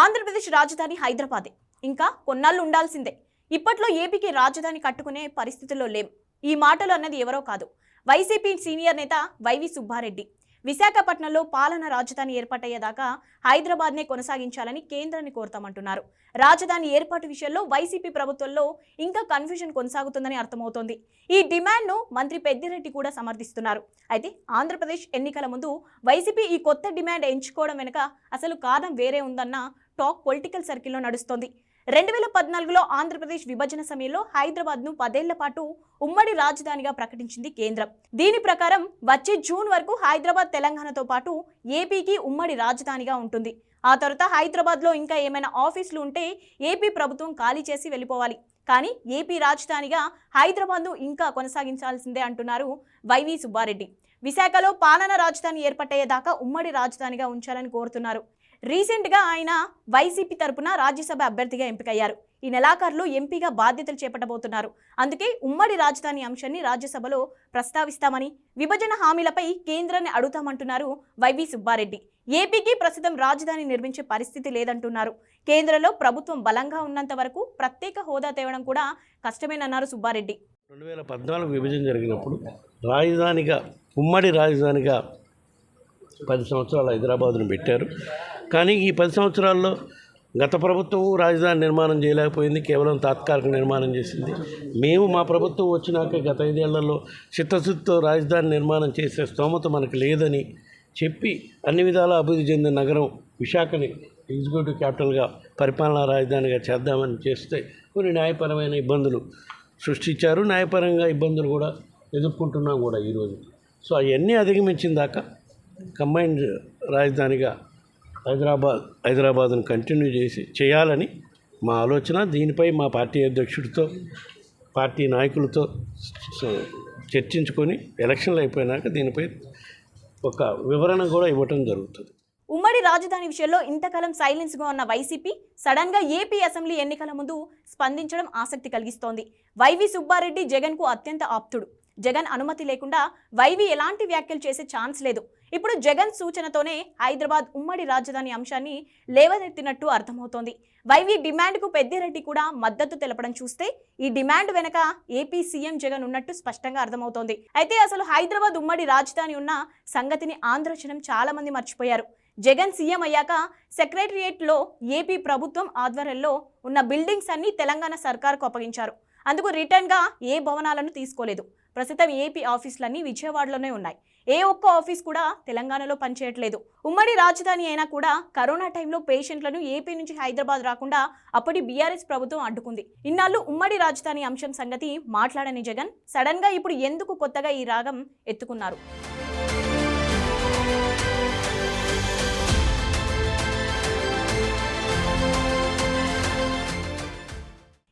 ఆంధ్రప్రదేశ్ రాజధాని హైదరాబాదే. ఇంకా కొన్నాళ్ళు ఉండాల్సిందే. ఇప్పట్లో ఏపీకి రాజధాని కట్టుకునే పరిస్థితుల్లో లేం. ఈ మాటలు అన్నది ఎవరో కాదు. వైసీపీ సీనియర్ నేత వైవి సుబ్బారెడ్డి. విశాఖపట్నంలో పాలన రాజధాని ఏర్పాటయ్యేదాకా హైదరాబాద్నే కొనసాగించాలని కేంద్రాన్ని కోరుతామంటున్నారు. రాజధాని ఏర్పాటు విషయంలో వైసీపీ ప్రభుత్వంలో ఇంకా కన్ఫ్యూజన్ కొనసాగుతుందని అర్థమవుతోంది. ఈ డిమాండ్ను మంత్రి పెద్దిరెడ్డి కూడా సమర్థిస్తున్నారు. అయితే ఆంధ్రప్రదేశ్ ఎన్నికల ముందు వైసీపీ ఈ కొత్త డిమాండ్ ఎంచుకోవడం వెనుక అసలు కారణం వేరే ఉందన్న టాక్ పొలిటికల్ సర్కిల్లో నడుస్తోంది. రెండు వేల పద్నాలుగులో ఆంధ్రప్రదేశ్ విభజన సమయంలో హైదరాబాద్ను పదేళ్ళ పాటు ఉమ్మడి రాజధానిగా ప్రకటించింది కేంద్రం. దీని ప్రకారం వచ్చే జూన్ వరకు హైదరాబాద్ తెలంగాణతో పాటు ఏపీకి ఉమ్మడి రాజధానిగా ఉంటుంది. ఆ తర్వాత హైదరాబాద్లో ఇంకా ఏమైనా ఆఫీసులు ఉంటే ఏపీ ప్రభుత్వం ఖాళీ చేసి వెళ్ళిపోవాలి. కానీ ఏపీ రాజధానిగా హైదరాబాద్ను ఇంకా కొనసాగించాల్సిందే అంటున్నారు వైవి సుబ్బారెడ్డి. విశాఖలో పాలన రాజధాని ఏర్పట్టేదాకా ఉమ్మడి రాజధానిగా ఉంచాలని కోరుతున్నారు. రీసెంట్గా ఆయన వైసీపీ తరపున రాజ్యసభ అభ్యర్థిగా ఎంపికయ్యారు. ఈ నెలాఖరులో ఎంపీగా బాధ్యతలు చేపట్టబోతున్నారు. అందుకే ఉమ్మడి రాజధాని అంశాన్ని రాజ్యసభలో ప్రస్తావిస్తామని విభజన హామీలపై కేంద్రాన్ని అడుగుతామంటున్నారు వైవి సుబ్బారెడ్డి. ఏపీకి ప్రస్తుతం రాజధాని నిర్మించే పరిస్థితి లేదంటున్నారు. కేంద్రంలో ప్రభుత్వం బలంగా ఉన్నంత వరకు ప్రత్యేక హోదా తేవడం కూడా కష్టమేనన్నారు సుబ్బారెడ్డి. రెండు వేల పద్నాలుగు విభజన జరిగినప్పుడు రాజధానిగా ఉమ్మడి రాజధానిగా పది సంవత్సరాలు హైదరాబాదును పెట్టారు. కానీ ఈ పది సంవత్సరాల్లో గత ప్రభుత్వం రాజధాని నిర్మాణం చేయలేకపోయింది కేవలం తాత్కాలిక నిర్మాణం చేసింది. మేము మా ప్రభుత్వం వచ్చినాక గత ఐదేళ్ళలో చిత్తశుద్ధితో రాజధాని నిర్మాణం చేసే స్తోమత మనకు లేదని చెప్పి అన్ని విధాల అభివృద్ధి చెందిన నగరం విశాఖని ఎగ్జిక్యూటివ్ క్యాపిటల్గా పరిపాలనా రాజధానిగా చేద్దామని చేస్తే కొన్ని న్యాయపరమైన ఇబ్బందులు సృష్టించారు. న్యాయపరంగా ఇబ్బందులు కూడా ఎదుర్కొంటున్నాం కూడా ఈరోజు. సో అవన్నీ అధిగమించిన దాకా కంబైన్డ్ రాజధానిగా హైదరాబాద్ హైదరాబాద్ను కంటిన్యూ చేసి చేయాలని మా ఆలోచన. దీనిపై మా పార్టీ అధ్యక్షుడితో పార్టీ నాయకులతో చర్చించుకొని ఎలక్షన్లు అయిపోయినాక దీనిపై ఒక వివరణ కూడా ఇవ్వటం జరుగుతుంది. ఉమ్మడి రాజధాని విషయంలో ఇంతకాలం సైలెన్స్గా ఉన్న వైసీపీ సడన్గా ఏపీ అసెంబ్లీ ఎన్నికల ముందు స్పందించడం ఆసక్తి కలిగిస్తోంది. వైవి సుబ్బారెడ్డి జగన్కు అత్యంత ఆప్తుడు. జగన్ అనుమతి లేకుండా వైవి ఎలాంటి వ్యాఖ్యలు చేసే ఛాన్స్ లేదు. ఇప్పుడు జగన్ సూచనతోనే హైదరాబాద్ ఉమ్మడి రాజధాని అంశాన్ని లేవనెత్తినట్టు అర్థమవుతోంది. వైవి డిమాండ్కు పెద్దిరెడ్డి కూడా మద్దతు తెలపడం చూస్తే ఈ డిమాండ్ వెనక ఏపీ సీఎం జగన్ ఉన్నట్టు స్పష్టంగా అర్థమవుతోంది. అయితే అసలు హైదరాబాద్ ఉమ్మడి రాజధాని ఉన్న సంగతిని ఆంధ్రజనం చాలా మంది మర్చిపోయారు. జగన్ సీఎం అయ్యాక సెక్రటరియేట్లో ఏపీ ప్రభుత్వం ఆధ్వర్యంలో ఉన్న బిల్డింగ్స్ అన్ని తెలంగాణ సర్కార్కు అప్పగించారు. అందుకు రిటర్న్గా ఏ భవనాలను తీసుకోలేదు. ప్రస్తుతం ఏపీ ఆఫీసులన్నీ విజయవాడలోనే ఉన్నాయి. ఏ ఒక్క ఆఫీస్ కూడా తెలంగాణలో పనిచేయట్లేదు. ఉమ్మడి రాజధాని అయినా కూడా కరోనా టైంలో పేషెంట్లను ఏపీ నుంచి హైదరాబాద్ రాకుండా అప్పటి బీఆర్ఎస్ ప్రభుత్వం అడ్డుకుంది. ఇన్నాళ్ళు ఉమ్మడి రాజధాని అంశం సంగతి మాట్లాడని జగన్ సడన్గా ఇప్పుడు ఎందుకు కొత్తగా ఈ రాగం ఎత్తుకున్నారు?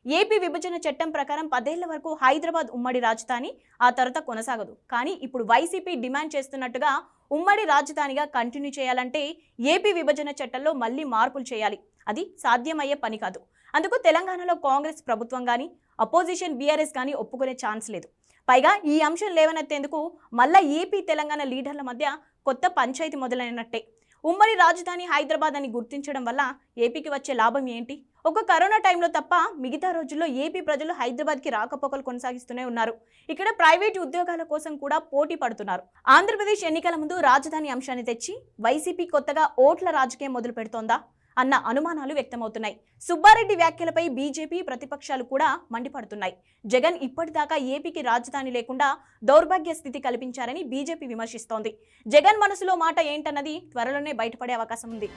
ఏపీ విభజన చట్టం ప్రకారం పదేళ్ళ వరకు హైదరాబాద్ ఉమ్మడి రాజధాని ఆ తర్వాత కొనసాగదు. కానీ ఇప్పుడు వైసీపీ డిమాండ్ చేస్తున్నట్టుగా ఉమ్మడి రాజధానిగా కంటిన్యూ చేయాలంటే ఏపీ విభజన చట్టంలో మళ్ళీ మార్పులు చేయాలి. అది సాధ్యమయ్యే పని కాదు. అందుకు తెలంగాణలో కాంగ్రెస్ ప్రభుత్వం కానీ అపోజిషన్ బీఆర్ఎస్ కానీ ఒప్పుకునే ఛాన్స్ లేదు. పైగా ఈ అంశం లేవనెత్తేందుకు మళ్ళా ఏపీ తెలంగాణ లీడర్ల మధ్య కొత్త పంచాయతీ మొదలైనట్టే. ఉమ్మడి రాజధాని హైదరాబాద్ అని గుర్తించడం వల్ల ఏపీకి వచ్చే లాభం ఏంటి? ఒక కరోనా టైంలో తప్ప మిగతా రోజుల్లో ఏపీ ప్రజలు హైదరాబాద్కి రాకపోకలు కొనసాగిస్తూనే ఉన్నారు. ఇక్కడ ప్రైవేట్ ఉద్యోగాల కోసం కూడా పోటీ పడుతున్నారు. ఆంధ్రప్రదేశ్ ఎన్నికల ముందు రాజధాని అంశాన్ని తెచ్చి వైసీపీ కొత్తగా ఓట్ల రాజకీయం మొదలు పెడుతోందా అన్న అనుమానాలు వ్యక్తమవుతున్నాయి. సుబ్బారెడ్డి వ్యాఖ్యలపై బీజేపీ ప్రతిపక్షాలు కూడా మండిపడుతున్నాయి. జగన్ ఇప్పటిదాకా ఏపీకి రాజధాని లేకుండా దౌర్భాగ్య స్థితి కల్పించారని బీజేపీ విమర్శిస్తోంది. జగన్ మనసులో మాట ఏంటన్నది త్వరలోనే బయటపడే అవకాశం ఉంది.